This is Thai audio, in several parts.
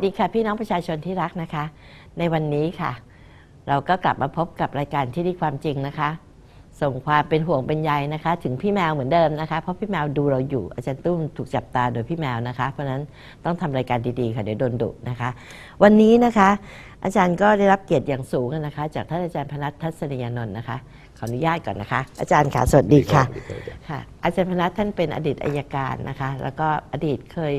สวัสดีค่ะพี่น้องประชาชนที่รักนะคะ ในวันนี้ค่ะ เราก็กลับมาพบกับรายการที่ดีความจริงนะคะ ส่งความเป็นห่วงเป็นใยนะคะ ถึงพี่แมวเหมือนเดิมนะคะ เพราะพี่แมวดูเราอยู่อาจารย์ตุ้มถูกจับตาโดยพี่แมวนะคะ เพราะฉะนั้นต้องทำรายการดีๆค่ะเดี๋ยวโดนดุนะคะ วันนี้นะคะ อาจารย์ก็ได้รับเกียรติอย่างสูงนะคะ จากท่านอาจารย์พนัททัศนียานนท์นะคะขออนุญาตก่อนนะคะ อาจารย์ค่ะสวัสดีค่ะค่ะ อาจารย์พนัทท่านเป็นอดีตอายการนะคะ แล้วก็อดีตเคย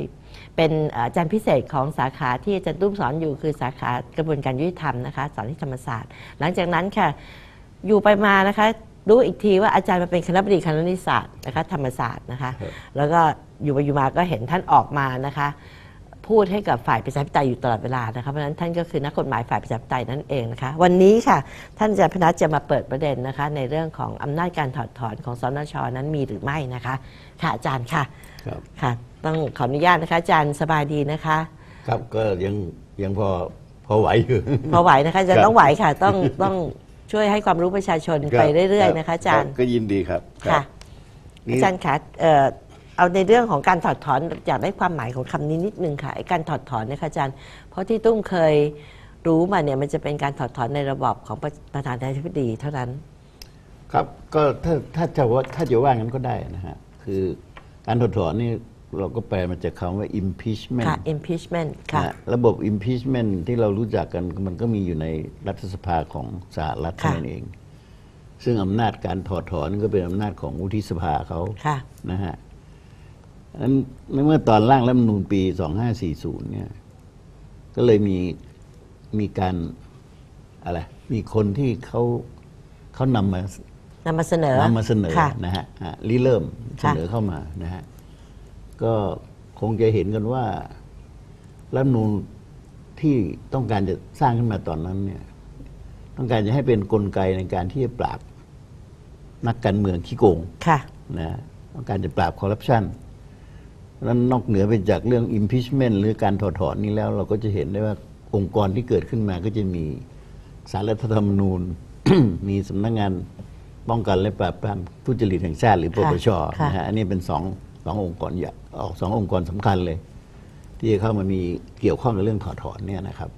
เป็นอาจารย์พิเศษของสาขาที่อาจารย์ตุ้มสอนอยู่คือสาขากระบวนการยุติธรรมนะคะสอนที่ธรรมศาสตร์ หลังจากนั้นค่ะอยู่ไปมานะคะรู้อีกทีว่าอาจารย์มาเป็นคณะบดีคณะนิติศาสตร์นะคะธรรมศาสตร์นะคะครับแล้วก็อยู่ไปอยู่มาก็เห็นท่านออกมานะคะพูดให้กับฝ่ายประชาธิปไตยอยู่ตลอดเวลานะคะเพราะฉะนั้นท่านก็คือนักกฎหมายฝ่ายประชาธิปไตยนั่นเองนะคะวันนี้ค่ะท่านอาจารย์พนัทจะมาเปิดประเด็นนะคะในเรื่องของอำนาจการถอดถอนของสนชนั้นมีหรือไม่นะคะค่ะอาจารย์ค่ะครับค่ะ ต้องขออนุญาตนะคะอาจารย์สบายดีนะคะ ครับก็ยังยังพอพอไหวอยู่ พอไหวนะคะอาจารครัย์บต้องไหวค่ะ ต้องต้องช่วยให้ความรู้ประชาชนไปเรื่อย ๆ นะคะอาจารย์ ก็ยินดีครับ ค่ะ นี่ อาจารย์คะเอ่อเอาในเรื่องของการถอดถอนอยากได้ความหมายของคำนี้นิดนึงค่ะไอ้การถอดถอนเนะคะอาจารย์ เพราะที่ตุ้มเคยรู้มาเนี่ยมันจะเป็นการถอดถอนในระบอบของประประธานาธิบดีเท่านั้น ครับก็ถ้าถ้าจะว่าถ้าจะว่างั้นก็ได้นะฮะคือการถอดถอนนี่ เราก็แปลมาจากคำว่า impeachment ค่ะ impeachment ค่ะ นะระบบ impeachment ที่เรารู้จักกันมันก็มีอยู่ในรัฐสภาของสหรัฐค่ะ นั่นเอง ซึ่งอำนาจการถอดถอนก็เป็นอำนาจของวุฒิสภาเขา ค่ะ นะฮะนั้นเมื่อตอนร่างรัฐธรรมนูญปี 2540 เนี่ย ก็เลยมีมีการอะไร มีคนที่เขาเขานำมานำมาเสนอนำมาเสนอค่ะ นะฮะอะริเริ่มเสค่ะนอเข้ามานะฮะ ก็คงจะเห็นกันว่ารัฐธรรมนูญที่ต้องการจะสร้างขึ้นมาตอนนั้นเนี่ย ต้องการจะให้เป็นกลไกในการที่จะปราบนักการเมืองขี้โกงค่ะนะต้องการจะปราบคอร์รัปชันนั้นนอกเหนือไปจากเรื่อง impeachment หรือการถอดถอนนี้แล้ว เราก็จะเห็นได้ว่าองค์กรที่เกิดขึ้นมาก็จะมีสารรัฐธรรมนูญ มีสำนักงานป้องกันและปราบปรามทุจริตแห่งชาติหรือปปชค่ะนะฮะอันนี้เป็นสอง สององค์กรใหญ่ออกสององค์กรสำคัญเลย ที่จะเข้ามามีเกี่ยวข้องกับเรื่องถอดถอนเนี่ยนะครับ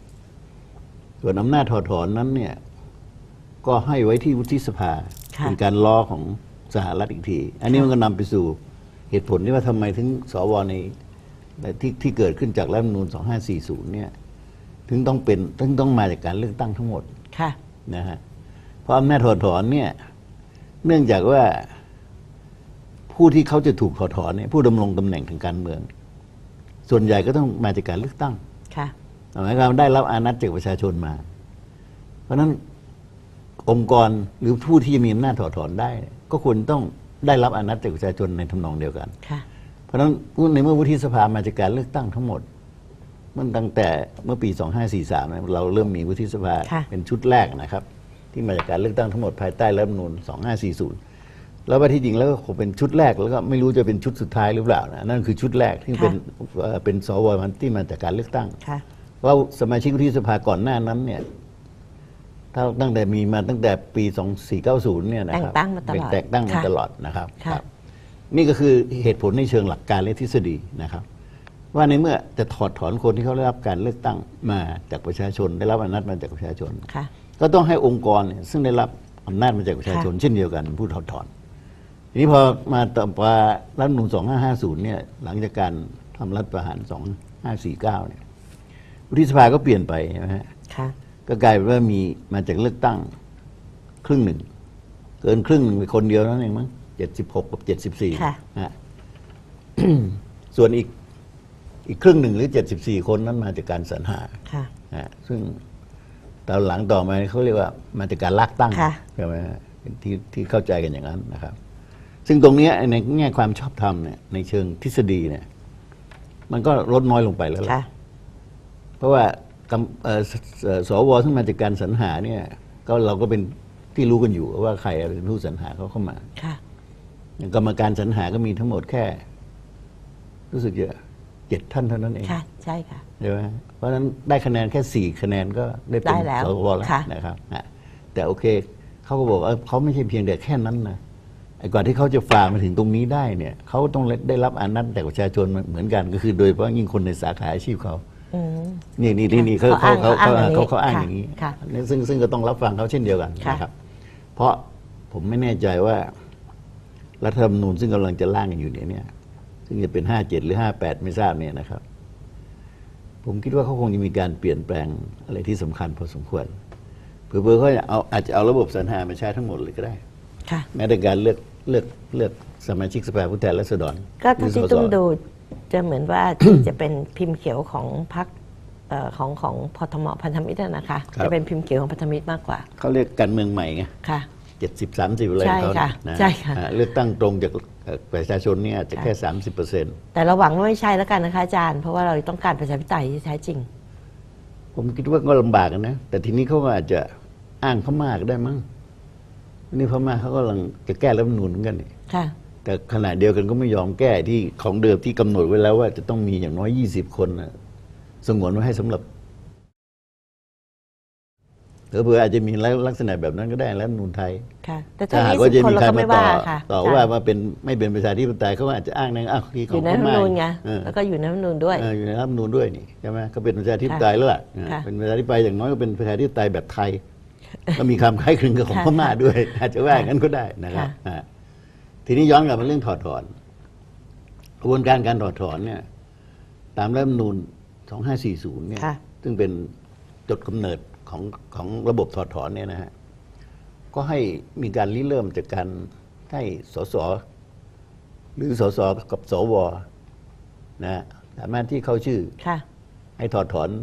ส่วนอำนาจถอดถอนนั้นเนี่ยก็ให้ไว้ที่วุฒิสภาค่ะเป็นการล้อของสหรัฐอีกที อันนี้มันก็นำไปสู่เหตุผลที่ว่าทำไมถึงสวในในที่ที่เกิดขึ้นจากรัฐธรรมนูญ2540 เนี่ย ถึงต้องเป็นถึงต้องมาจากการเลือกตั้งทั้งหมด ค่ะ นะฮะ เพราะอำนาจถอดถอนเนี่ย เนื่องจากว่า ผู้ที่เขาจะถูกถอดถอนเนี่ยผู้ดำรงตำแหน่งทางการเมือง ส่วนใหญ่ก็ต้องมาจากการเลือกตั้งค่ะหมายความว่าได้รับอานัตจากประชาชนมา เพราะฉะนั้นองค์กรหรือผู้ที่มีอำนาจถอดถอนได้ ก็ควรต้องได้รับอานัตจากประชาชนในทำนองเดียวกันค่ะเพราะฉะนั้นในเมื่อวุฒิสภามาจากการเลือกตั้งทั้งหมดมันตั้งแต่เมื่อปี 2543นะเราเริ่มมีวุฒิสภาค่ะเป็นชุดแรกนะครับ ที่มาจากการเลือกตั้งทั้งหมดภายใต้รัฐธรรมนูญ2540 แล้วว่าที่จริงแล้วก็คงเป็นชุดแรกแล้วก็ไม่รู้จะเป็นชุดสุดท้ายหรือเปล่านะนั่นคือชุดแรกที่เป็นเอ่อเป็นสวมันที่มาจากการเลือกตั้ง ค่ะ ว่าสมาชิกวุฒิสภาก่อนหน้านั้นเนี่ยถ้าตั้งแต่มีมาตั้งแต่ปี 2490 เนี่ยนะครับแต่งตั้งมาตลอดเป็นแต่งตั้งมาค่ะตลอดนะครับค่ะ ครับ นี่ก็คือเหตุผลในเชิงหลักการและทฤษฎีนะครับ ว่าในเมื่อจะถอดถอนคนที่เขาได้รับการเลือกตั้งมาจากประชาชน ได้รับอำนาจมาจากประชาชน ค่ะ ก็ต้องให้องค์กรเนี่ยซึ่งได้รับอำนาจมาจากประชาชน เช่นเดียวกันเป็นผู้ถอดถอน ทีนี้พอมาต่อมารัฐธรรมนูญ2550 เนี่ย หลังจากการทำรัฐประหาร 2549 เนี่ยวุฒิสภาก็เปลี่ยนไปใช่ไหมฮะค่ะ ก็กลายเป็นว่ามีมาจากเลือกตั้งครึ่งหนึ่ง เกินครึ่งหนึ่งไปคนเดียวนั่นเองมั้งเจ็ดสิบหกกับเจ็ดสิบสี่ค่ะฮะ ส่วนอีกอีกครึ่งหนึ่งหรือเจ็ดสิบสี่คนนั้นมาจากการสรรหา ค่ะฮะซึ่งตอนหลังต่อมาเขาเรียกว่ามาจากการลากตั้งค่ะ ใช่ไหมฮะที่ที่เข้าใจกันอย่างนั้นนะครับ ซึ่งตรงเนี้ยในแง่ความชอบธรรมเนี่ยในเชิงทฤษฎีเนี่ย มันก็ลดน้อยลงไปแล้วล่ะค่ะ เพราะว่ากำเอ่อสเอ่อสวซึ่งมาจากการสรรหาเนี่ย ก็เราก็เป็นที่รู้กันอยู่ว่าใครเป็นผู้สรรหาเขาเข้ามาค่ะ อย่างกรรมการสรรหาก็มีทั้งหมดแค่ รู้สึกจะเจ็ดท่านเท่านั้นเอง ค่ะ ใช่ค่ะ ใช่ไหมเพราะฉะนั้นได้คะแนนแค่สี่คะแนนก็ได้เป็นได้แล้วสวแล้วค่ะ นะครับฮะแต่โอเค เขาก็บอกว่าเขาไม่ใช่เพียงแต่แค่นั้นนะไอ้ กว่าที่เขาจะฝ่ามาถึงตรงนี้ได้เนี่ยเขาต้องได้รับอานัตจากประชาชนเหมือนกันก็คือ โดยเฉพาะยิ่งคนในสาขาอาชีพเขาอืมนี่นี่นี่นี่เขาเขาเขาอ้างเขาเขาอ้างอย่างนี้เขาเขาอ้างค่ะอย่างนี้ค่ะนี่ซึ่งซึ่งก็ต้องรับฟังเขาเช่นเดียวกันค่ะนะครับ เพราะผมไม่แน่ใจว่า รัฐธรรมนูญซึ่งกำลังจะร่างกันอยู่เนี่ยเนี่ย ซึ่งจะเป็นห้าเจ็ดหรือห้าแปดไม่ทราบเนี่ยนะครับ ผมคิดว่าเขาคงจะมีการเปลี่ยนแปลงอะไรที่สำคัญพอสมควรเผื่อๆเขาจะเอาอาจจะเอาระบบสรรหามาใช้ทั้งหมดเลยก็ได้ค่ะแม้แต่การเลือก เลือกเลือกสมาชิกสภาผู้แทนราษฎรก็เท่าที่หรือสสตุ้มดูจะเหมือนว่าที่จะเป็นพิมพ์เขียวของพรรคเอ่อของของพทมพันธมิตรอะนะคะจะเป็นพิมพ์เขียวของพันธมิตรมากกว่าเขาเรียกการเมืองใหม่ไงค่ะ เจ็ดสิบสามสิบอะไรของเขาใช่ค่ะนใช่ค่ะอ่าเลือกตั้งตรงจากเอ่อประชาชนเนี่ยจะแค่สามสิบเปอร์เซ็นต์แต่เราหวังว่าไม่ใช่แล้วกันนะคะอาจารย์ เพราะว่าเราต้องการประชาธิปไตยที่แท้จริง ผมคิดว่าก็ลำบากนะ แต่ทีนี้เขาก็อาจจะอ้างพม่าก็ได้มั้ง นี่พม่าเขาก็กำลังจะแก้รัฐธรรมนูญเหมือนกันนี่ค่ะ แต่ขณะเดียวกันก็ไม่ยอมแก้ที่ของเดิมที่กำหนดไว้แล้วว่าจะต้องมีอย่างน้อยยี่สิบคนนะสงวนไว้ให้สำหรับเผื่อๆอาจจะมีลักษณะแบบนั้นก็ได้รัฐธรรมนูญไทย ค่ะ แต่ถ้าถ้าหากยี่ว่าสิจะบคนมีเราการก็มาไม่ต่อว่าค่ะต่อค่ะว่าว่าเป็นไม่เป็นประชาธิปไตยเขาก็อาจจะอ้างในอ้าวที่อของยู่ในพรัฐธรรมม่านูญไงเออ แล้วก็อยู่ในรัฐธรรมนูญด้วย เอออยู่ในรัฐธรรมนูญด้วยนี่ใช่ไหมก็เป็นประชาธิปไตยแล้วล่ะค่ะ เป็นประชาธิปไตยอย่างน้อยก็เป็นประชาธิปไตยแบบไทย ก็มีความคล้ายคลึงกับของค่ะพม่าด้วย อาจจะว่าอย่างนั้นก็ได้นะครับค่ะอ่าทีนี้ย้อนกลับมาเรื่องถอดถอนกระบวนการการถอดถอนเนี่ย ตามรัฐธรรมนูญ2540 เนี่ยค่ะซึ่งเป็นจุดกำเนิดของของระบบถอดถอนเนี่ยนะฮะก็ให้มีการริเริ่มจากการให้สสหรือสสกับสวนะฮะสามารถที่เข้าชื่อค่ะให้ถอดถอนบุ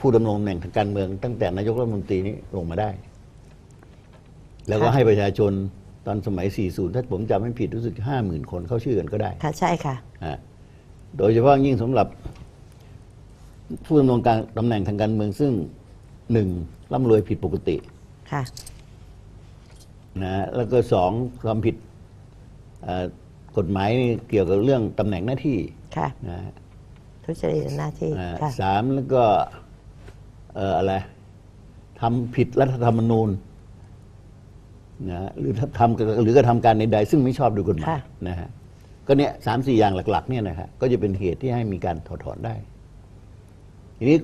ผู้ดำรงตำแหน่งทางการเมือง ตั้งแต่นายกรัฐมนตรีนี้ลงมาได้ แล้วก็ค่ะ ให้ประชาชนตอนสมัย 40 ถ้าผมจำไม่ผิดรู้สึก 50,000 คนเข้าชื่อกันก็ได้ ค่ะใช่ค่ะอะโดยเฉพาะยิ่งสำหรับผู้ดำรงการตำแหน่งทางการเมืองซึ่งหนึ่งร่ำรวยผิดปกติค่ะ นะแล้วก็สองความผิดเอ่อกฎหมายเกี่ยวกับเรื่องตำแหน่งหน้าที่ค่ะนะทุจริตหน้าที่อ่าค่ะ สามแล้วก็เอ่ออะไรทำผิดรัฐธรรมนูญนะหรือถ้าทำหรือกระทำการใดๆซึ่งไม่ชอบด้วยกฎหมายค่ะนะฮะก็เนี่ยสามสี่อย่างหลัก ๆ เนี่ยนะฮะก็จะเป็นเหตุที่ให้มีการถอดถอนได้ ทีนี้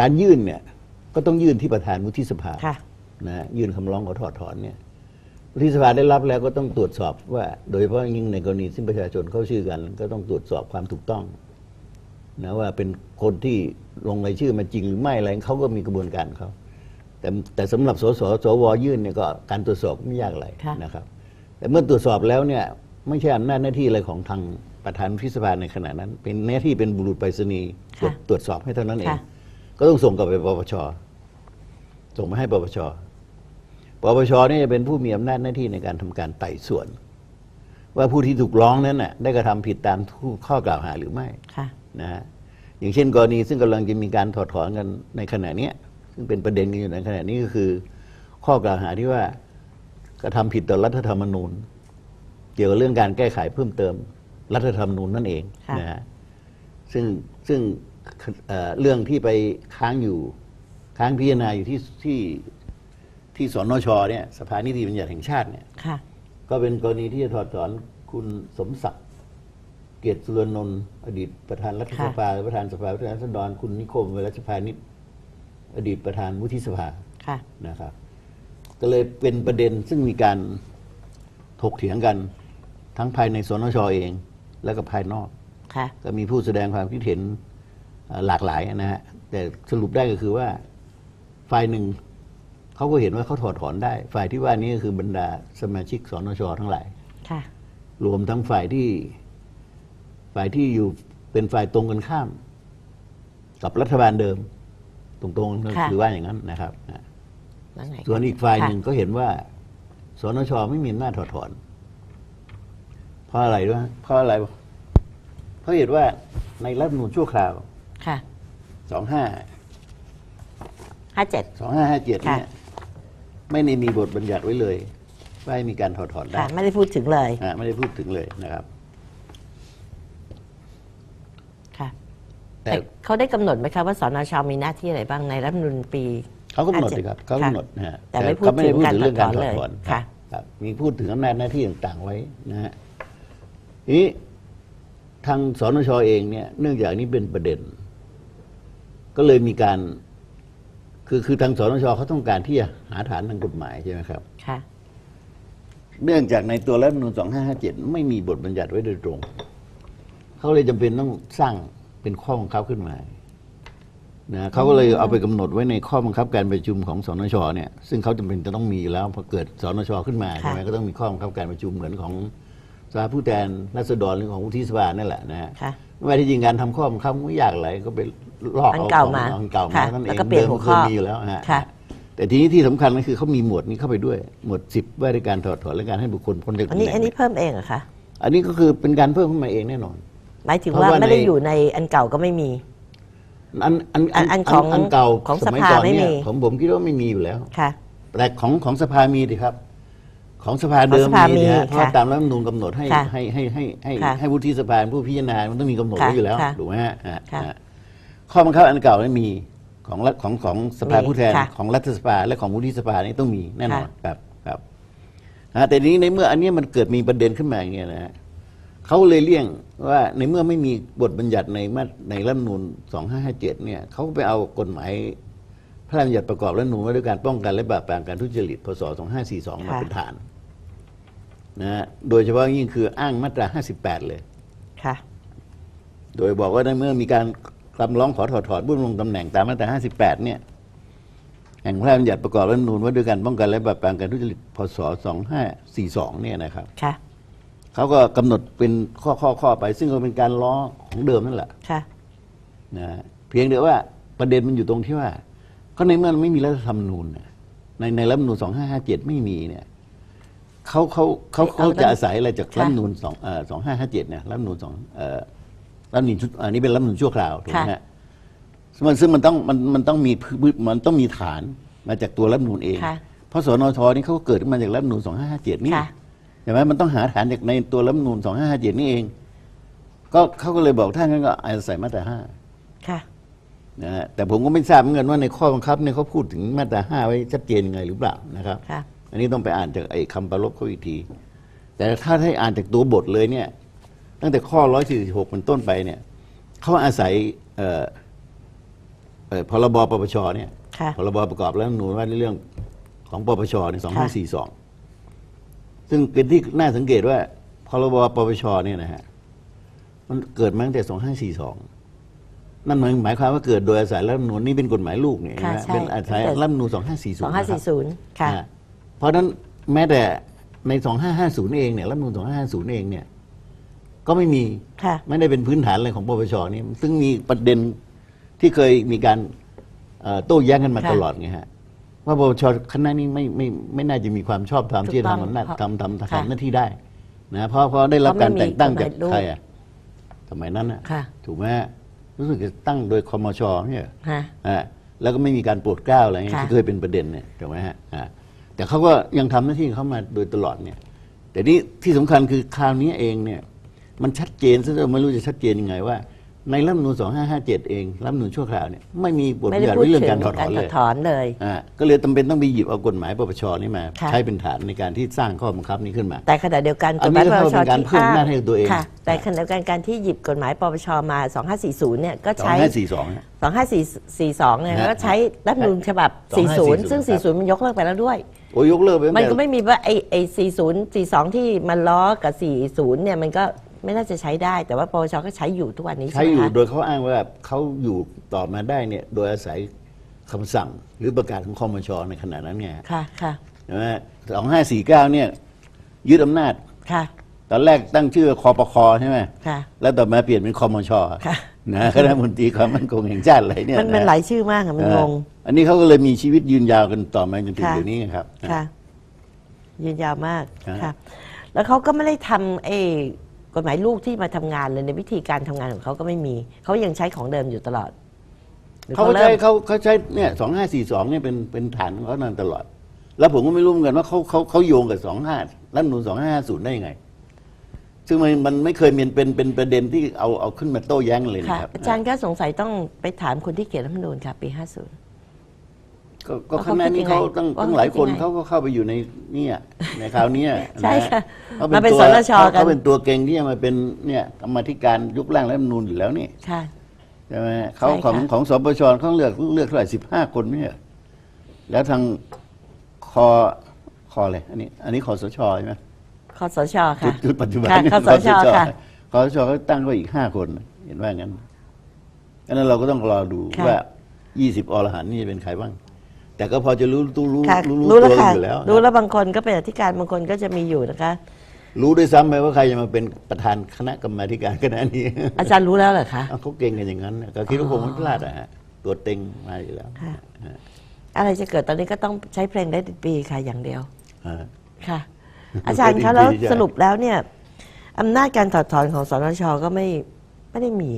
การยื่นเนี่ยก็ต้องยื่นที่ประธานวุฒิสภาค่ะนะฮะยื่นคำร้องขอถอดถอนเนี่ยวุฒิสภาได้รับแล้วก็ต้องตรวจสอบว่า โดยเฉพาะยิ่งในกรณีที่ประชาชนเข้าชื่อกัน ก็ต้องตรวจสอบความถูกต้อง นะว่าเป็นคนที่ลงรายชื่อมาจริงหรือไม่อะไรเขาก็มีกระบวนการเขาแต่แต่สำหรับสสสวยื่นเนี่ยก็การตรวจสอบไม่ยากอะไรค่ะนะครับ แต่เมื่อตรวจสอบแล้วเนี่ยไม่ใช่อำนาจหน้าที่อะไรของทางประธานวุฒิสภาในขณะนั้น เป็นหน้าที่เป็นบุรุษไปรษณีย์ตรวจตรวจสอบให้เท่านั้นเองค่ะก็ต้องส่งกลับไปปปชส่งมาให้ปปชปปชเนี่ยจะเป็นผู้มีอำนาจหน้าที่ในการทำการไต่สวน ว่าผู้ที่ถูกร้องนั้นน่ะได้กระทำผิดตามข้อกล่าวหาหรือไม่ค่ะ นะฮะอย่างเช่นกรณีซึ่งกำลังจะมีการถอดถอนกันในขณะเนี้ยซึ่งเป็นประเด็นกันอยู่ในขณะนี้ก็คือ ข้อกล่าวหาที่ว่ากระทำผิดต่อรัฐธรรมนูญ เกี่ยวกับเรื่องการแก้ไขเพิ่มเติมรัฐธรรมนูญนั่นเองค่ะนะฮะซึ่งซึ่งเอ่อเรื่องที่ไปค้างอยู่ค้างพิจารณาอยู่ที่ที่ที่สนชเนี่ยสภานิติบัญญัติแห่งชาติเนี่ยค่ะก็เป็นกรณีที่จะถอดถอนคุณสมศักดิ์ เกียรติสุรนนท์อดีตประธานรัฐสภาและประธานสภาผู้แทนราษฎรคุณนิคมเวรัชพานิชอดีตประธานวุฒิสภาค่ะนะครับ ก็เลยเป็นประเด็นซึ่งมีการถกเถียงกัน ทั้งภายในสนชเอง และก็ภายนอกค่ะก็มีผู้แสดงความคิดเห็นเอ่อหลากหลายนะฮะแต่สรุปได้ก็คือว่าฝ่ายหนึ่งเขาก็เห็นว่าเขาถอดถอนได้ ฝ่ายที่ว่านี้ก็คือบรรดาสมาชิกสนชทั้งหลายค่ะรวมทั้งฝ่ายที่ ฝ่ายที่อยู่เป็นฝ่ายตรงกันข้าม กับรัฐบาลเดิม ตรงๆก็ค่ะ คือว่าอย่างนั้นนะครับอะแล้วไงส่วนอีกฝ่ายหนึ่งค่ะก็เห็นว่า สนชไม่มีอำนาจถอดถอน เพราะอะไรด้วยเพราะอะไรเพราะเหตุว่าในรัฐธรรมนูญชั่วคราวค่ะสองห้า ห้าเจ็ด สองห้าห้าเจ็ดค่ะ เนี่ยไม่ได้มีบทบัญญัติไว้เลย ว่าให้มีการถอดถอนได้ค่ะ ไม่ได้พูดถึงเลย อะไม่ได้พูดถึงเลยนะครับ ค่ะ แต่แต่เขาได้กำหนดไหมคะว่าสนชมีหน้าที่อะไรบ้างในรัฐธรรมนูญปีเขากำหนด57สิครับเขากำหนดนะฮะแต่ไม่พูดเขาไม่ได้พูดถึถึงงการเรื่องการถถออดถอนดถอนเลยครับค่ะครับมีพูดถึงอำนาจหน้าที่ต่างๆไว้นะฮะทีนี้ทางสนชเองเนี่ย เนื่องจากนี้เป็นประเด็น ก็เลยมีการ คือคือทางสนชเขาต้องการที่จะหาฐานทางกฎหมายใช่ไหมครับค่ะเนื่องจากในตัวรัฐธรรมนูญ2557 ไม่มีบทบัญญัติไว้โดยตรง เขาเลยจำเป็นต้องสร้าง เป็นข้อบังคับขึ้นมานะเขาก็เลยเอาไปกำหนดไว้ในข้อบังคับการประชุมของสนชเนี่ยซึ่งเขาจำเป็นจะต้องมีอยู่แล้วพอเกิดสนชขึ้นมาใช่ไหมค่ะก็ต้องมีข้อบังคับการประชุมเหมือนของสภาผู้แทนราษฎรหรือของวุฒิสภานั่นแหละนะฮะค่ะไม่ที่จริงการทำข้อบังคับไม่ยากอะไรก็ไปลอกอันเอาเก่าของมาอันเก่ามาค่ะนั่นเอแล้วงก็เปลี่ยนหัวข้อดิมเคยมีอยู่แล้วฮะค่ะแต่ทีนี้ที่สำคัญก็คือเขามีหมวดนี้เข้าไปด้วย หมวดสิบว่าด้วยการถอดถอนและการให้บุคคลพ้นจากอันตำแหนี้น่งอันนี้เพิ่มเองเหรอคะอันนี้ก็คือเป็นการเพิ่มขึ้นมาเองแน่นอน หมายถึงเพราะว่าว่าไม่ได้ในอยู่ในอันเก่าก็ไม่มี อันอันอันอันของอันเก่าของสมัยสภาก่อนไม่เนี่ยมีผมผมคิดว่าไม่มีอยู่แล้วค่ะแต่ของของสภามีดิครับ ของสภาเดิมของสภามีมีนะฮะเพราะค่ะตามรัฐธรรมนูญกำหนดให้ค่ะให้ให้ให้ให้ค่ะให้วุฒิสภาเป็นผู้พิจารณา มันต้องมีกำหนดค่ะไว้อยู่แล้วค่ะถูกไหมฮะอ่าค่ะอ่าข้อบังคับอันเก่าไม่มีของรัฐของของสภามีผู้แทนค่ะของรัฐสภาและของวุฒิสภานี่ต้องมีแน่นอนค่ะครับครับนะแต่ทีนี้ในเมื่ออันเนี้ยมันเกิดมีประเด็นขึ้นมาอย่างเงี้ยนะฮะ เขาเลยเลี่ยงว่าในเมื่อไม่มีบทบัญญัติในมาตรในรัฐธรรมนูญ2557เนี่ยเขาไปเอากฎหมายพระราชบัญญัติประกอบรัฐธรรมนูญว่าด้วยการป้องกันและปราบปรามการทุจริตพศ2542มาค่ะเป็นฐานนะฮะโดยเฉพาะยิ่งคืออ้างมาตรา 58 เลย ค่ะ โดยบอกว่าในเมื่อมีการคำร้องขอถอดถอนผู้ดำรงตำแหน่งตามมาตรา 58 เนี่ยแห่งพระราชบัญญัติประกอบรัฐธรรมนูญว่าด้วยการป้องกันและปราบปรามการทุจริตพศ2542เนี่ยนะครับ ค่ะ เขาก็กำหนดเป็นข้อข้อข้อไป ซึ่งก็เป็นการล้อของเดิมนั่นแหละค่ะนะเพียงแต่ว่าประเด็นมันอยู่ตรงที่ว่า ก็ในเมื่อมันไม่มีรัฐธรรมนูญน่ะในในรัฐธรรมนูญ2557ไม่มีเนี่ยเขาเขาเขาเอาเขาจะอาศัยอะไรจากค่ะรัฐธรรมนูญ2เอ่อ2557เนี่ยรัฐธรรมนูญ2เอ่อรัฐธรรมนูญชุดอันนี้เป็นรัฐธรรมนูญชั่วคราวถูกไหมค่ะฮะซึ่งมันซึ่งมันต้องมันมันต้องมีพื้นมันต้องมีฐานมาจากตัวรัฐธรรมนูญเองค่ะเพราะสนชนี่เขาก็เกิดขึ้นมาจากรัฐธรรมนูญ2557นี่ค่ะใช่ไหมมันต้องหาฐานจากในตัวรัฐธรรมนูญ2557นี่เอง ก็เขาก็เลยบอกถ้างั้นก็อาศัยมาตราห้าค่ะนะฮะแต่ผมก็ไม่ทราบเหมือนกันว่าในข้อบังคับเนี่ยเขาพูดถึงมาตราห้าไว้ชัดเจนยังไงหรือเปล่านะครับค่ะอันนี้ต้องไปอ่านจากไอ้คำประลบเขาอีกที แต่ถ้าให้อ่านจากตัวบทเลยเนี่ย ตั้งแต่ข้อ146เป็นต้นไปเนี่ยเขาอาศัยเอ่อเอ่อพรบปปชเนี่ยค่ะพรบประกอบรัฐธรรมนูญว่าในเรื่องของปปชในสองห้าสี่สอง ซึ่งเป็นที่น่าสังเกตว่าพรบปปชเนี่ยนะฮะมันเกิดมาตั้งแต่สองห้าสี่สองนั่นหมายหมายความว่าเกิดโดยอาศัยรัฐธรรมนูญนี่เป็นกฎหมายลูกเนี่ยค่ะนะฮะใช่ เป็นอาศัยตั้งแต่รัฐธรรมนูญสองห้าสี่ศูสนองย์ห้าสี่ศูนย์ค่ะ เพราะฉะนั้นแม้แต่ในสองห้าห้าศูนย์เองเนี่ยรัฐธรรมนูญสองห้าห้าศูนย์เองเนี่ย ก็ไม่มีค่ะ ไม่ได้เป็นพื้นฐานอะไรของปปชนี่ซึ่งมีประเด็นที่เคยมีการเอ่อโต้แย้งกันมาค่ะ ตลอดไงฮะ ว่าปปชคณะนี้ไม่ไม่ไม่น่าจะมีความชอบธรรมถูกที่จะต้องทำอำนาจเพราะทำทำค่ะทำหน้าที่ได้นะเพราะเพราะได้รับเพราะไม่การแต่งตั้งมีจากกฎหมายลูกใครอะสมัยนั้นอะค่ะถูกไหมฮะรู้สึกจะตั้งโดยคมชเนี่ยฮะอ่าแล้วก็ไม่มีการโปรดเกล้าอะไรเงี้ยค่ะที่เคยเป็นประเด็นเนี่ยถูกไหมฮะอ่าแต่เขาก็ยังทำหน้าที่ของเขามาโดยตลอดเนี่ย แต่นี่ที่สำคัญคือคราวนี้เองเนี่ย มันชัดเจนซึ่งเราไม่รู้จะชัดเจนยังไงว่า ในรัฐธรรมนูญ2557 เองรัฐธรรมนูญชั่วคราวเนี่ยไม่มีบทไม่บัญได้ญัติพูดไว้เรื่องถึงการถอดถกาอรนถเลอดยถอนเลย อ่าก็เลยจำเป็นต้องไปหยิบเอากฎหมายปปชนี่มา ค่ะ ใช้เป็นฐานในการที่สร้างข้อบังคับนี้ขึ้นมา แต่ขณะเดียวกันอักนฎหนี้มายปก็ปชเป็นการที่เพิ่มอ้างหน้าที่ให้ตัวเอง ค่ะ แต่ขณะเดียวกันการที่หยิบกฎหมายปปชมา 2540 เนี่ยก็ใช้2542เนี่ย2542 เนี่ยฮะก็ใช้รัฐธรรมนูญฉบับ40ซึ่ง ครับ 40 มันยกเลิกไปแล้วด้วย โอ้ยยกเลิกไปตั้งมันแต่ ก็ไม่มีว่าไอ้ไอ้40 42 ที่มันล้อกับ 40 เนี่ยมันก็ ไม่น่าจะใช้ได้ แต่ว่าปปชก็ใช้อยู่ทุกวันนี้ใช้ใช่ไหมอยู่คะโดยเขาอ้างว่าเขาอยู่ต่อมาได้เนี่ยโดยอาศัยคำสั่งหรือประกาศของคอมชในขณะนั้นไงค่ะค่ะใช่ไหมสองห้าสี่เก้าเนี่ยยึดอำนาจ ค่ะ ตอนแรกตั้งชื่อคอปคใช่ไหมค่ะแล้วต่อมาเปลี่ยนเป็นคอมชค่ะ นะคณะมนตรีความมั่นคงแห่งชาติอะไรเนี่ยมันมันนะหลายชื่อมากอะมันเอองงอันนี้เขาก็เลยมีชีวิตยืนยาวกันต่อมาจนถึงค่ะ เดี๋ยวนี้ไงครับ ค่ะยืนยาวมากครับ ค่ะ แล้วเขาก็ไม่ได้ทำไอ้ กฎหมายลูกที่มาทำงานเลยในวิธีการทำงานของเขาก็ไม่มี เขายังใช้ของเดิมอยู่ตลอดหรือเขาเขาใช้เริ่มเขาเขาใช้เนี่ยสองห้าสี่สองเนี่ยเป็นเป็นฐานของเขานั่นตลอด แล้วผมก็ไม่รู้เหมือนกันว่าเขาเขาเขาโยงกับสองห้ารัฐธรรมนูนสองห้าศูนย์ได้ยังไง ซึ่งมันมันไม่เคยมีเป็นเป็นประเด็นที่เอาเอาขึ้นมาโต้แย้งเลยค่ะนะครับอาจารย์ก็สงสัยต้องไปถามคนที่เขียนรัฐธรรมนูญค่ะปี50ก็ก็ว่า คเขาณะนี้เขาคิดยังไงตั้งว่าตั้งหลายคนเขาคิดยังไงเขาก็เข้าไปอยู่ในเนี่ยในคราวเนี้ยใช่ค่ะเขามาเป็นตัวสนชกันเขาเป็นตัวเก่งที่จะมาเป็นเนี่ยกรรมาธิการยุบร่างรัฐธรรมนูญอยู่แล้วนี่ค่ะใช่ไหมเขาใช่ค่ะของของสปชเขาเลือกเลือกเท่าไหร่สิบห้าคนไม่ใช่เหรอแล้วทางคอคออะไรอันนี้ อันนี้คอสชใช่ไหมคอสชชุค่ะดชุดปัจจุบันค่ะนี่คสชค่ะคอสชเขาตั้งไว้อีกห้าคน เห็นว่างั้นอันนั้นเราก็ต้องรอดูค่ะว่ายี่สิบอรหันต์นี่จะเป็นใครบ้าง แต่ก็พอจะรู้ตู้รู้ค่ะรู้รู้รู้แล้วตัวค่ะอยู่แล้วรู้นะแล้วบางคนก็เป็นอธิการบางคนก็จะมีอยู่นะคะ รู้ด้วยซ้ำไปว่าใครจะมาเป็นประธานคณะกรรมาธิการคณะนี้ อาจารย์รู้แล้วเหรอคะเอาเขาเก่งกันอย่างนั้นนะก็คิดว่าคงไม่พลาดอะฮะตัวเต็งมาอยู่แล้วค่ะ อะไรจะเกิดตอนนี้ก็ต้องใช้เพลงได้ปีค่ะอย่างเดียว ฮะ ค่ะ อาจารย์คะแล้วดีๆจ้ะสรุปแล้วเนี่ยอำนาจการถอดถอนของสนชก็ไม่ไม่ได้มี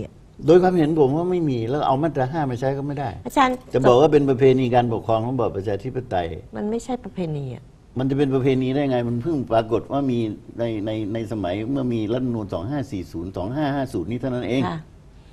โดยความเห็นผมว่าไม่มีแล้วเอามาตราห้ามาใช้ก็ไม่ได้ อาจารย์จะบอกว่าเป็นประเพณีการปกครองของระบอบประชาธิปไตย มันไม่ใช่ประเพณีอะมันจะเป็นประเพณีได้ไง มันเพิ่งปรากฏว่ามีในในในสมัยเมื่อมีรัฐธรรมนูญ2540 2550 นี้เท่านั้นเองค่ะ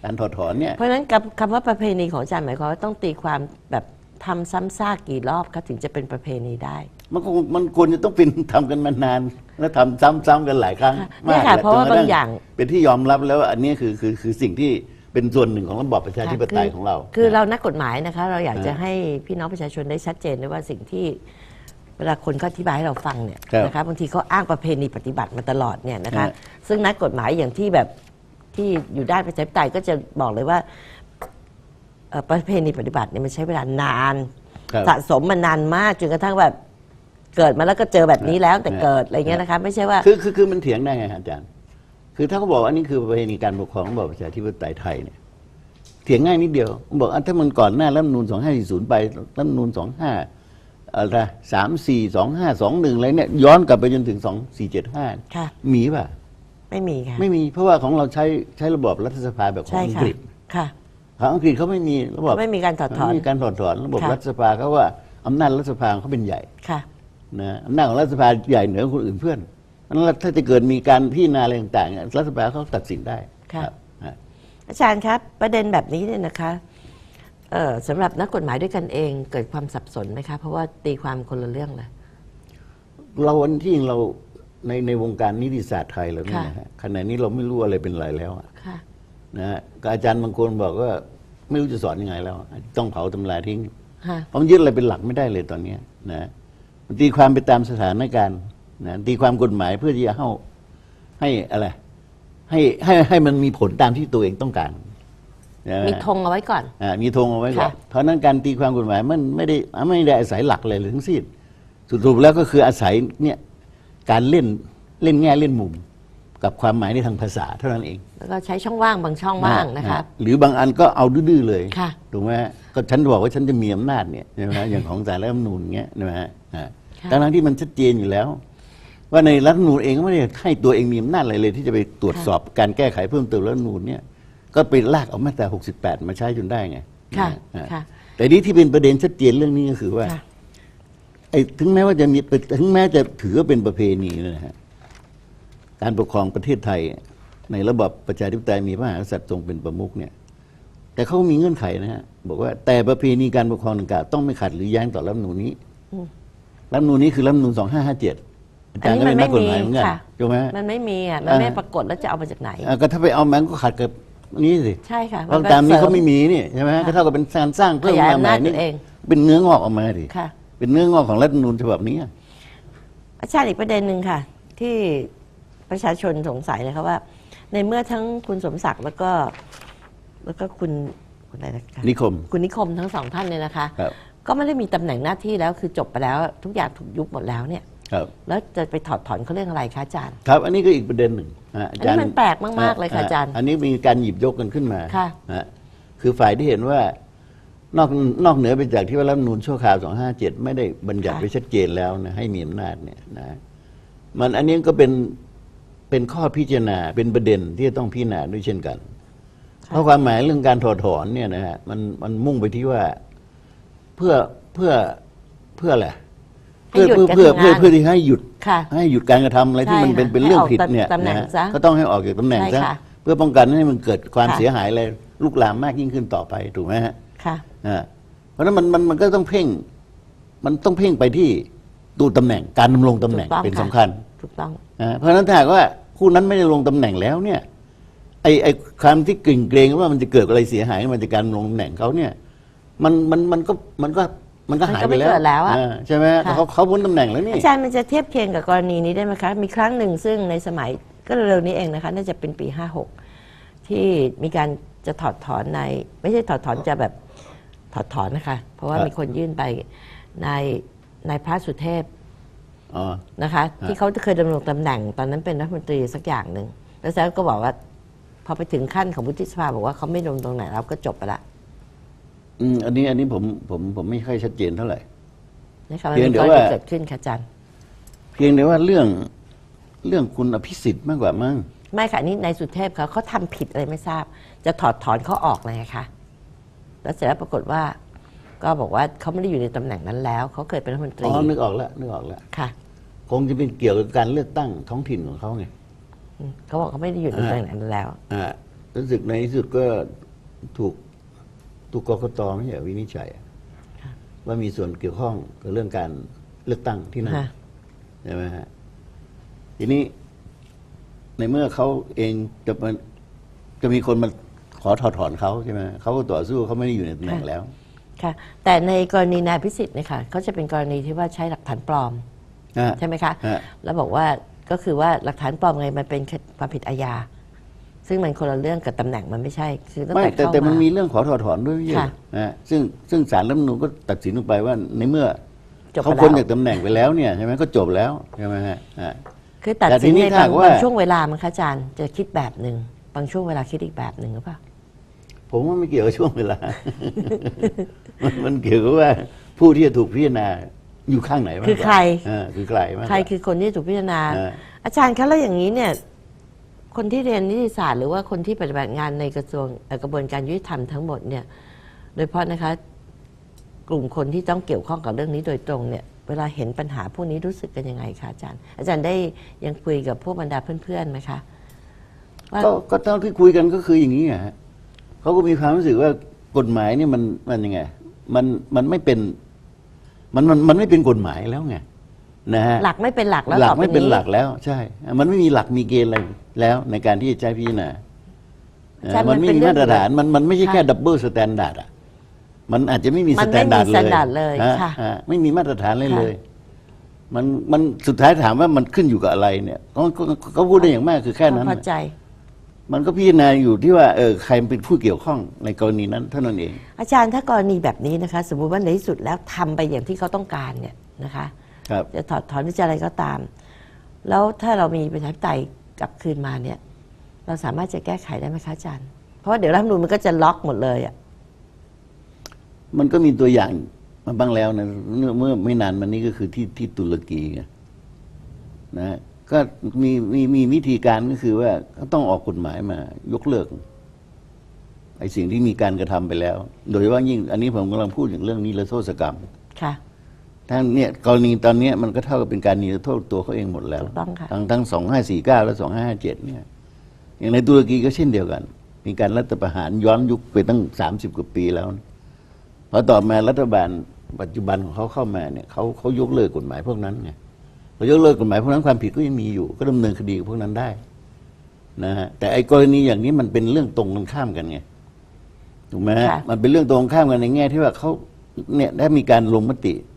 การถอดถอนเนี่ย เพราะฉะนั้นกับคำว่าประเพณีของอาจารย์หมายความว่าต้องตีความแบบทำซ้ำซากกี่รอบคะถึงจะเป็นประเพณีได้มันคงมันควรจะต้องเป็นทำกันมานาน แล้วทำซ้ำๆกันหลายครั้งค่ะมากเนี่ยค่ะ แหลเพราะว่าจนกบางทั่อย่าง เป็นที่ยอมรับแล้วว่าอันนี้คือคือคือสิ่งที่ เป็นส่วนหนึ่งของระบอบประชาธิปไตยของเรา คือเรานักกฎหมายนะคะ เราอยากจะให้พี่น้องประชาชนได้ชัดเจนด้วยว่าสิ่งที่เวลาคนเขาอธิบายให้เราฟังเนี่ยครับนะคะบางทีเขาอ้างประเพณีปฏิบัติมาตลอดเนี่ยนะคะฮะซึ่งนักกฎหมายอย่างที่แบบที่อยู่ด้านประชาธิปไตยก็จะบอกเลยว่าเอ่อประเพณีปฏิบัติเนี่ยมันใช้เวลานานครับสะสมมานานมากจนกระทั่งแบบเกิดมาแล้วก็เจอแบบนี้แล้วแต่ฮะเกิดอะไรเงี้ยนะคะ ไม่ใช่ว่าคือคือคือมันเถียงได้ไงฮะอาจารย์ คือถ้าเขาบอกว่าอันนี้คือประเพณีการปกครองของระบอบประชาธิปไตยไทยเนี่ยเถียงง่ายนิดเดียวบอกอะถ้ามันก่อนหน้ารัฐธรรมนูญ2540ไปรัฐธรรมนูญ25อะไรสามสี่สองห้าสองหนึ่งอะไรเนี่ยย้อนกลับไปจนถึงสองสี่เจ็ดห้าค่ะ มีป่ะ ไม่มีค่ะ ไม่มีเพราะว่าของเราใช้ใช้ระบอบรัฐสภาแบบของใช่อังค่ะกฤษค่ะของอังกฤษเขาไม่มีระบอบไม่มีการถอดถอนไม่มีการถอดถอนระบบค่ะรัฐสภาเขาว่าอำนาจรัฐสภาเขาเป็นใหญ่ค่ะนะอำนาจของรัฐสภาใหญ่เหนือคนอื่นเพื่อนเพราะฉะ นั้นถ้าจะเกิดมีการพิจารณาอะไรต่างๆเนี่ยรัฐสภาเขาตัดสินได้ค่ะรับฮะอาจารย์ครับประเด็นแบบนี้เนี่ยนะคะเอ่อสำหรับนักกฎหมายด้วยกันเองเกิดความสับสนไหมคะเพราะว่าตีความคนละเรื่องเลยเราวันที่จริงเราในในวงการนิติศาสตร์ไทยเราเนี่ยค่ะนะฮะขณะนี้เราไม่รู้อะไรเป็นไรแล้วอะค่ะนะฮะก็อาจารย์บางคนบอกว่าไม่รู้จะสอนยังไงแล้ว ต้องเผาตำราทิ้งค่ะเพราะมันยึดอะไรเป็นหลักไม่ได้เลยตอนเนี้ยนะมันตีความไปตามสถานการณ์ นะตีความกฎหมายเพื่อที่จะให้ให้อะไร ให้ให้ให้มันมีผลตามที่ตัวเองต้องการนะฮะมีธงเอาไว้ก่อนอ่ามีธงเอาไว้ก่อนค่ะเพราะฉะนั้นการตีความกฎหมายมันไม่ได้ไม่ได้อาศัยหลักเลยเลยทั้งสิ้นสรุปแล้วก็คืออาศัยเนี่ยการเล่นเล่นแง่เล่นมุม กับความหมายในทางภาษาเท่านั้นเอง แล้วก็ใช้ช่องว่างบางช่องว่างนะคะหรือบางอันก็เอาดื้อๆเลยค่ะถูกไหมฮะก็ฉันบอกว่าฉันจะมีอำนาจเนี่ยใช่ไหมฮะอย่างของสารรัฐธรรมนูญเงี้ยใช่ไหมฮะอ่าค่ะทั้งๆที่มันชัดเจนอยู่แล้ว ว่าในรัฐธรรมนูญเองก็ไม่ได้ให้ตัวเองมีอำนาจอะไรเลย ที่จะไปตรวจสอบการแก้ไขเพิ่มเติมรัฐธรรมนูญเนี่ยก็ไปลากเอามาตรา68 มาใช้จนได้ไงค่ะอ่าค่ะ แต่นี่ที่เป็นประเด็นชัดเจนเรื่องนี้ก็คือว่า ค่ะ ไอ้ถึงแม้ว่าจะมีถึงแม้จะถือว่าเป็นประเพณีนะฮะการปกครองประเทศไทย ในระบอบประชาธิปไตยมีพระมหากษัตริย์ทรงเป็นประมุขเนี่ย แต่เขามีเงื่อนไขนะฮะบอกว่าแต่ประเพณีการปกครองดังกล่าวต้องไม่ขัดหรือแย้งต่อรัฐธรรมนูญนี้รัฐธรรมนูญนี้คือรัฐธรรมนูญ2557อาจารย์ก็เป็นนักกฎหมายเหมือนกันค่ะ ถูกไหมฮะมันไม่มีอะมันอ่าไม่ปรากฏแล้วจะเอามาจากไหน อ่าก็ถ้าไปเอามันก็ขัดกับนี้สิใช่ค่ะเพราะตามนี้เขาไม่มีนี่ใช่ไหมก็เท่ากับเป็นการสร้างเพิ่มขยายมาใหม่อำนาจนี่ตัวเอง เป็นเนื้องอกออกมาดิค่ะ เป็นเนื้องอกของรัฐธรรมนูญฉบับนี้อาจารย์อีกประเด็นหนึ่งค่ะ ที่ประชาชนสงสัยนะคะว่า ในเมื่อทั้งคุณสมศักดิ์แล้วก็ แล้วก็คุณคุณอะไรนะคะนิคม คุณนิคมทั้งสองท่านเนี่ยนะคะ ครับ ก็ไม่ได้มีตำแหน่งหน้าที่แล้วคือจบไปแล้ว ทุกอย่างถูกยุบหมดแล้วเนี่ย ครับแล้วจะไปถอดถอนเขาเรื่องอะไรคะอาจารย์ ครับ อันนี้ก็อีกประเด็นหนึ่งะอันนี้มันแปลกมากๆเลยค่ะอาจารย์ อันนี้มีการหยิบยกกันขึ้นมาค่ะฮคือฝ่ายที่เห็นว่านอกนอกเหนือไปจากที่ว่ารัฐธรรมนูญชั่วคราว 257 ไม่ได้บัญญัติค่ะไว้ชัดเจนแล้วนะให้มีอำนาจเนี่ยนะมันอันนี้ก็เป็นเป็นข้อพิจารณาเป็นประเด็นที่จะต้องพิจารณาด้วยเช่นกัน เพราะความหมายเรื่องการถอดถอนเนี่ยนะฮะมันมันมุ่งไปที่ว่าเพื่อเพื่อเพื่ออะไรให้ เพื่อหยุดเพื่อการเพื่อทำงานเพื่อเพื่อที่ให้หยุดค่ะให้หยุดการกระทำอะไรที่ใช่มันเป็นค่ะเป็นเรื่องให้ออกผิดเนี่ยตำแหน่งนะฮะซะก็ต้องให้ออกจากตำแหน่งใช่ซะค่ะเพื่อป้องกันไม่ให้มันเกิดความค่ะ เสียหายอะไรลุกลามมากยิ่งขึ้นต่อไปถูกไหมฮะ ค่ะ อ่าเพราะฉะนั้นมันมันมันก็ต้องเพ่ง มันต้องเพ่งไปที่ตัวตำแหน่งการดำรงตำแหน่งถูกต้องเป็นค่ะ สำคัญถูกต้อง นะเพราะฉะนั้นถ้าหากว่าผู้นั้นไม่ได้ลงตำแหน่งแล้วเนี่ยไอ้ไอ้ความที่กลิ่งเกรงว่ามันจะเกิดอะไรเสียหายมันจากการลงตำแหน่งเขาเนี่ย มันมันมันก็มันก็ มันก็หายไปแล้วมันก็ไม่เกิดแล้วอะาใช่ไหมค่ะเขาเขาพ้นตำแหน่งแล้วนี่อาจารย์มันจะเทียบเคียงกับกรณีนี้ได้ไหมคะ มีครั้งหนึ่งซึ่งในสมัยก็เร็วๆนี้เองนะคะ น่าจะเป็นปี 56 ที่มีการจะถอดถอนในไม่ใช่ถอดถอนจะแบบถอดถอนนะคะ เพราะว่าครับมีคนยื่นไปในในพระสุเทพ อ๋อ นะคะ ที่เขาเคยดำรงตำแหน่งตอนนั้นเป็นรัฐมนตรีสักอย่างหนึ่งแล้วแซมก็บอกว่า พอไปถึงขั้นของวุฒิสภาบอกว่าเขาไม่ลงตรงไหนแล้วก็จบไปละ อืมอันนี้อันนี้ผมผมผมไม่ค่อยชัดเจนเท่าไหร่ นะคะมันเพียงมีแต่กรว่าณีเกิดขึ้นค่ะอาจารย์ เพียงแต่ว่าเรื่องเรื่องคุณอภิสิทธิ์มากกว่ามั้งไม่ค่ะนี่ในสุเทพเขาเขาทำผิดอะไรไม่ทราบ จะถอดถอนเขาออกเลยค่ะ แล้วเสร็จแล้วปรากฏว่า ก็บอกว่าเขาไม่ได้อยู่ในตำแหน่งนั้นแล้ว เขาเคยเป็นรัฐมนตรีอ๋อนึกออกแล้วนึกออกแล้วค่ะคงจะเป็นเกี่ยวกับการเลือกตั้งท้องถิ่นของเขาไง อืมเขาบอกเขาไม่ได้อยู่ในตำแหน่งนั้นแล้ว อ่ารู้สึกในที่สุดก็ถูก ถูกกกตไม่ใช่เหรอวินิจฉัยอะว่ามีส่วนเกี่ยวข้องกับเรื่องการเลือกตั้งที่นั่นค่ะใช่ไหมฮะทีนี้ในเมื่อเขาเองจะมาจะมีคนมาขอถอดถอนเขาใช่ไหมเขาก็ต่อสู้เขาไม่ได้อยู่ในตำแหน่งแล้ว ค่ะ แต่ในกรณีนายพิสิทธิ์เนี่ยค่ะเขาจะเป็นกรณีที่ว่าใช้หลักฐานปลอมนะฮะใช่ไหมคะฮะแล้วบอกว่าก็คือว่าหลักฐานปลอมไงมันเป็นความผิดอาญา ซึ่งมันคนละเรื่องกับตำแหน่งมันไม่ใช่คือตั้งไม่แต่แต่เข้าแต่มันมามีเรื่องขอถอดถอนด้วยไม่ใช่เหรอค่ะนะฮะซึ่งซึ่งศาลรัฐธรรมนูญก็ตัดสินลงไปว่าในเมื่อจบไปเขาพ้นแล้วจากตำแหน่งไปแล้วเนี่ยใช่ไหมก็จบแล้วใช่ไหมฮะอ่าคือตัดแต่ทีสินนี้ในถ้าบางว่าบางช่วงเวลามันคะอาจารย์จะคิดแบบหนึ่งบางช่วงเวลาคิดอีกแบบหนึ่งหรือเปล่าผมว่าไม่เกี่ยวกับช่วงเวลา มันมันเกี่ยวกับว่าผู้ที่จะถูกพิจารณาอยู่ข้างไหนมากกคือว่าใครอ่าคือใครมากกว่าใครคือคนที่ถูกพิจารณาเอออาจารย์คะแล้วอย่างนี้เนี่ย คนที่เรียนนิติศาสตร์หรือว่าคนที่ปฏิบัติงานในกระทรวงกระบวนการยุติธรรมทั้งหมดเนี่ยโดยเฉพาะนะคะกลุ่มคนที่ต้องเกี่ยวข้องกับเรื่องนี้โดยตรงเนี่ยเวลาเห็นปัญหาพวกนี้รู้สึกกันยังไงคะอาจารย์ อาจารย์ได้ยังคุยกับพวกบรรดาเพื่อนๆไหมคะก็ก็เท่าที่คุยกันก็คืออย่างนี้อะฮะเขาก็มีความรู้สึกว่ากฎหมายเนี่ยมันมันยังไง มันมันไม่เป็น มันมันมันไม่เป็นกฎหมายแล้วไง นะฮะหลักไม่เป็นหลักแล้วหลัต่กอไปไม่เป็นนี้หลักแล้วใช่ มันไม่มีหลักมีเกณฑ์อะไรแล้วในการที่จะใช้พิจารณาใช่มันไม่มันเป็นมีเรื่องมาตรฐานมันมันไม่ใช่ค่ะแค่ดับเบิลสแตนดาร์ดอะมันอาจจะไม่มีมัสนแตไม่นมีดาร์ดเลย standard เลยฮค่ะฮไม่มีมาตรฐานเลยค่ะ เลย มันมันสุดท้ายถามว่ามันขึ้นอยู่กับอะไรเนี่ยเขาเขาเขาพูดได้อย่างมากคือแค่นั้นพอใจ มันก็พิจารณาอยู่ที่ว่าเออใครเป็นผู้เกี่ยวข้องในกรณีนั้นเท่านั้นเอง อาจารย์ถ้ากรณีแบบนี้นะคะ สมมุติว่าในที่สุดแล้วทำไปอย่างที่เขาต้องการเนี่ยนะคะครับ จะถอดถอนหรือจะอะไรก็ตาม แล้วถ้าเรามีประชาธิปไตยกลับคืนมาเนี่ย เราสามารถจะแก้ไขได้ไหมคะอาจารย์ เพราะว่าเดี๋ยวรัฐธรรมนูญมันก็จะล็อกหมดเลยอะมันก็มีตัวอย่างมาบ้างแล้วนะเมื่อเมื่อไม่นานมานี้ก็คือที่ที่ตุรกีไงนะฮะก็มีมีมีวิธีการก็คือว่าเขาต้องออกกฎหมายมา ยกเลิกไอ้สิ่งที่มีการกระทำไปแล้ว โดยเฉพาะยิ่งอันนี้ผมกำลังพูดถึงเรื่องนิรโทษกรรม ค่ะ ทั้งเนี่ยกรณีตอนเนี้ยมันก็เท่ากับเป็นการนิรโทษตัวเขาเองหมดแล้ว ถูกต้องค่ะ ทั้งทั้งสองห้าสี่เก้าและสองห้าเจ็ดเนี่ย อย่างในตุรกีก็เช่นเดียวกัน มีการรัฐประหารย้อนยุคไปตั้งสามสิบกว่าปีแล้วนะพอต่อมารัฐบาลปัจจุบันของเขาเข้ามาเนี่ยเขาเขายกเลิกกฎหมายพวกนั้นไงพอยกเลิกกฎหมายพวกนั้นความผิดก็ยังมีอยู่ ก็ดำเนินคดีกับพวกนั้นได้นะฮะแต่ไอ้กรณีอย่างนี้มันเป็นเรื่องตรงกันข้ามกันไงถูกไหมฮะค่ะ มันเป็นเรื่องตรงกันข้ามกันในแง่ที่ว่าเขาเนี่ยได้มีการลงมติแต่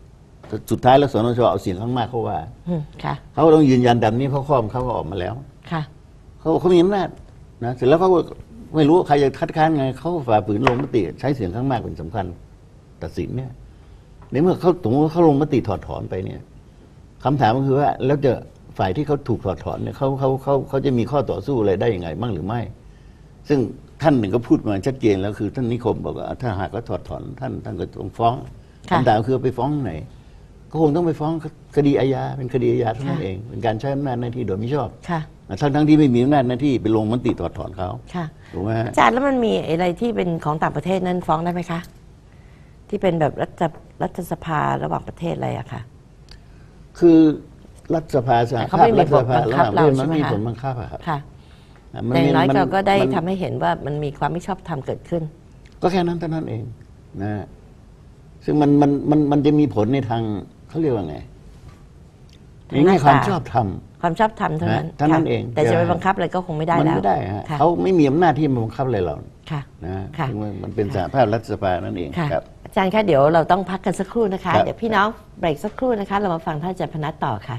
สุดท้ายแล้วสนชเอาเสียงข้างมากเขาว่าอืมค่ะ เขาก็ต้องยืนยันแบบนี้เพราะข้อมเขาก็ออกมาแล้ว ค่ะ เขาเขามีอำนาจนะเสร็จแล้วเขาก็ไม่รู้ว่าใครจะคัดค้านไงเขาก็ฝ่าฝืนลงมติ ใช้เสียงข้างมากเป็นสำคัญ ตัดสินเนี่ยในเมื่อเขาสมมติว่าเขาลงมติถอดถอนไปเนี่ยคำถามก็คือว่า แล้วจะฝ่ายที่เขาถูกถอดถอนเนี่ยเขาเขาเขาเขาจะมีข้อต่อสู้อะไรได้ยังไงบ้างหรือไม่ ซึ่งท่านหนึ่งก็พูดมาชัดเจนแล้วคือ ท่านนิคมบอกว่าถ้าหากว่าถอดถอนท่านท่านก็ต้องฟ้องค่ะ คำถามคือไปฟ้องไหน ก็คงต้องไปฟ้องคดีอาญาเป็นคดีอาญาเท่านั้นค่ะเอง เป็นการใช้อำนาจหน้าที่โดยมิชอบค่ะทั้งทั้งที่ไม่มีอำนาจหน้าที่ไปลงมติถอดถอนเขาค่ะถูกไหมฮะอาจารย์แล้วมันมีอะไรที่เป็นของต่างประเทศนั้นฟ้องได้ไหมคะ ที่เป็นแบบรัฐรัฐสภาระหว่างประเทศอะไรอะค่ะ คือรัฐสภาสหเขาภาพไม่มีรัฐสภาบทบังระหคับว่างประเทศเรามันใช่ไหมมีคะผลบังคับอะครับค่ะอะแต่อย่างน้อยมัเราก็ได้มันทำให้เห็นว่ามันมีความไม่ชอบธรรมเกิดขึ้น ก็แค่นั้นเท่านั้นเองนะฮะซึ่งมันมันมันมันจะมีผลในทาง เขาเรียกว่าไงทางในแง่หน้าความตาชอบธรรม ความชอบธรรมเท่านั้นฮะเท่านั้นค่ะเองแต่จะไปใช่ บังคับอะไรก็คงไม่ได้มันแล้วไม่ได้ฮะค่ะเขาไม่มีอำนาจที่มาบังคับอะไรเราค่ะ นะค่ะ ซึ่งมันมันเป็นสหภาพรัฐสภานั่นเองค่ะ ครับ อาจารย์คะเดี๋ยวเราต้องพักกันสักครู่นะคะ ครับ เดี๋ยวพี่น้องเบรกสักครู่นะคะ เรามาฟังท่านอาจารย์พนัทต่อค่ะ